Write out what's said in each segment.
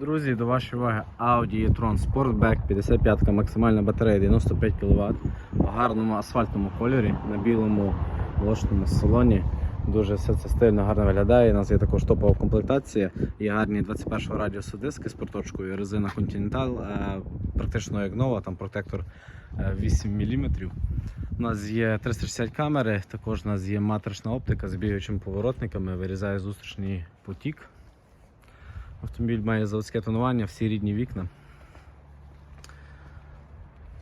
Друзі, до вашої уваги Audi e-tron Sportback 55 максимальна батарея 95 кВт в гарному асфальтному кольорі на білому молочному салоні. Дуже все це стильно гарно виглядає. У нас є також топова комплектація. Є гарні 21-го радіусу диски з проточкою, резина Continental, е, практично як нова, там протектор е, 8 мм. У нас є 360 камери, також у нас є матрична оптика з бігаючими поворотниками, вирізає зустрічний потік. Автомобіль має заводське тонування, всі рідні вікна.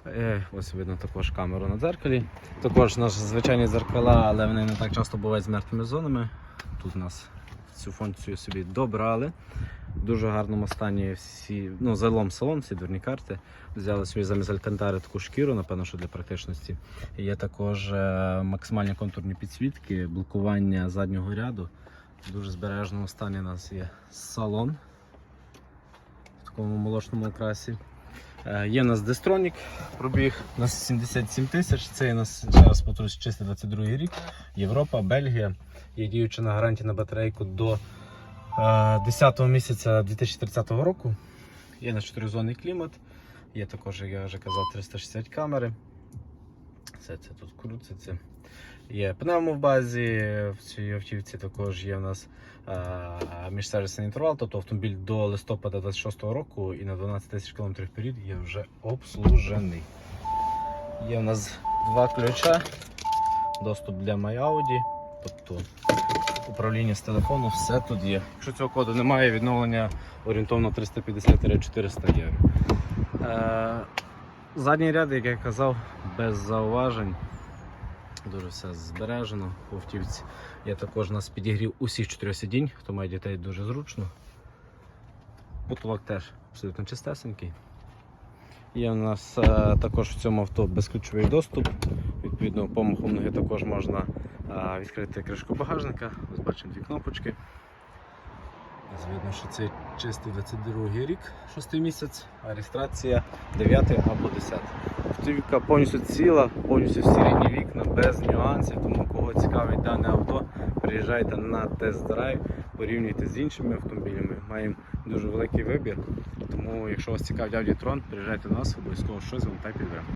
Е, ось видно також камеру на дзеркалі. Також наші звичайні дзеркала, але вони не так часто бувають з мертвими зонами. Тут у нас цю функцію собі добрали. В дуже гарному стані всі, ну, залом салон, всі дверні карти. Взяли собі замість алькантари таку шкіру, напевно, що для практичності. Є також е, максимальні контурні підсвітки, блокування заднього ряду. В дуже збережному стані у нас є салон такому молочному окрасі. Е, Є у нас Дестронік, пробіг на 77 тисяч. Це у нас зараз повторюсь, чистий 22 рік. Європа, Бельгія. Є діюча на гарантії на батарейку до е, 10 місяця 2030 року. Є на 4-зонний клімат. Є також, як я вже казав, 360 камери. Все це тут крутиться. Є пневмо в базі, в цій автівці також є у нас е, міжсервісний інтервал, тобто автомобіль до листопада 26 року і на 12 тисяч км вперед є вже обслужений. Є у нас два ключа, доступ для MyAudi, тобто управління з телефону, все тут є. Якщо цього коду немає, відновлення орієнтовно 350-400 євро. Задній ряд, як я казав, без зауважень. Дуже все збережено по автівці. Є також нас підігрів усіх чотирьох сидінь, хто має дітей дуже зручно. Потолок теж абсолютно чистесенький. Є у нас е, також в цьому авто безключовий доступ. Відповідно, помахом ноги також можна е, відкрити кришку багажника. Ось бачимо дві кнопочки. Ось видно, що це чистий 22 рік, 6 місяць, а реєстрація 9 або 10. Автівка повністю ціла, повністю всі рідні вікна, без нюансів. Тому кого цікавить дане авто, приїжджайте на тест-драйв, порівнюйте з іншими автомобілями. Маємо дуже великий вибір. Тому, якщо вас цікавить Audi Tron, приїжджайте до нас, обов'язково щось вам так підберемо.